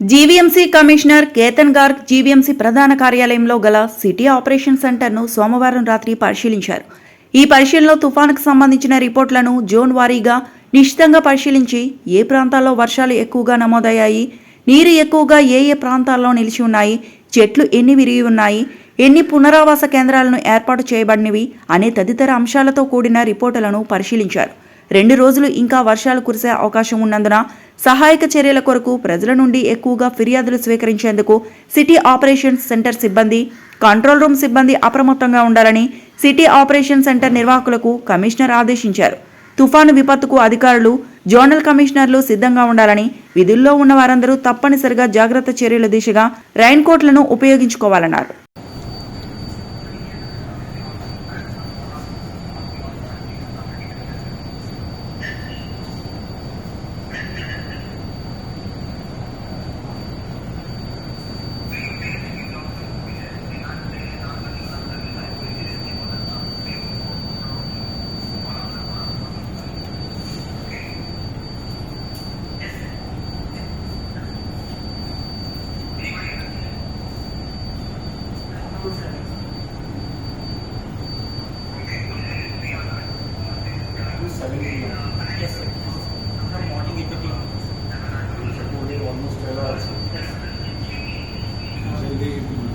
GVMC commissioner Ketan Garg GVMC ప్రధాన కార్యాలయంలో గల సిటీ ఆపరేషన్ సెంటర్ను సోమవారం రాత్రి పరిశీలించారు. ఈ పరిశీలనలో తుఫానుకు సంబంధించిన రిపోర్టులను జోన్ వారీగా నిశ్చితంగా పరిశీలించి ఏ ప్రాంతాల్లో వర్షాలు ఎక్కువగా నమోదయ్యాయి నీరు ఎక్కువగా ఏ ఏ ప్రాంతాల్లో నిలిచి ఉన్నాయి చెట్లు ఎన్ని విరిగి ఉన్నాయి ఎన్ని పునరావాస కేంద్రాలను ఏర్పాటు చేయబడినవి అనే తదితర అంశాలతో కూడిన రిపోర్టులను పరిశీలించారు. రెండు రోజులు ఇంకా వర్షాలు కురిసే అవకాశం ఉన్నందున సహాయక చర్యల కొరకు ప్రజల నుండి ఎక్కువగా ఫిర్యాదులు స్వీకరించేందుకు సిటీ ఆపరేషన్స్ సెంటర్ సిబ్బంది కంట్రోల్ రూమ్ సిబ్బంది అప్రమత్తంగా ఉండాలని సిటీ ఆపరేషన్ సెంటర్ నిర్వాహకులకు కమిషనర్ ఆదేశించారు. తుఫాను విపత్తుకు అధికారులు జోనల్ కమిషనర్లు సిద్ధంగా ఉండాలని విధుల్లో ఉన్న వారందరూ తప్పనిసరిగా జాగ్రత్త చర్యల దిశగా రైన్ కోట్లను ఉపయోగించుకోవాలన్నారు. studying now. Yes, sir. From morning 8 o'clock. Supported almost 12 hours. Yes, sir. Until the evening.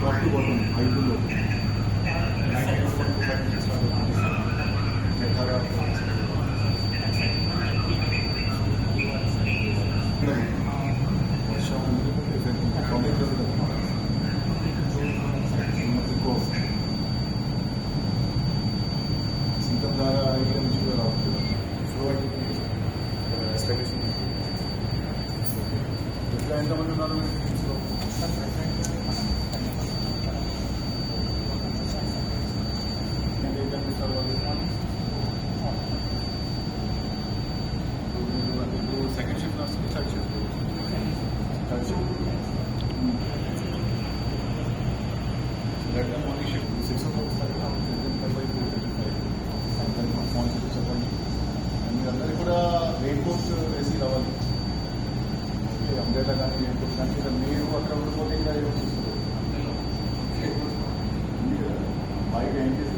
Top to bottom, I will know. Yes. అంటే ఇప్పుడు సెకండ్ షిఫ్ట్ వస్తుంది third shift third shift late morning shift six o'clock వస్తారు five four thirty five అందరికీ మా phone రావాలి లేదా కానీ నేను చూసాను ఇక మీరు అక్కడ ఉండిపోతే ఇంకా ఏమో చూస్తారు? బయట ఏం చేస్తారు?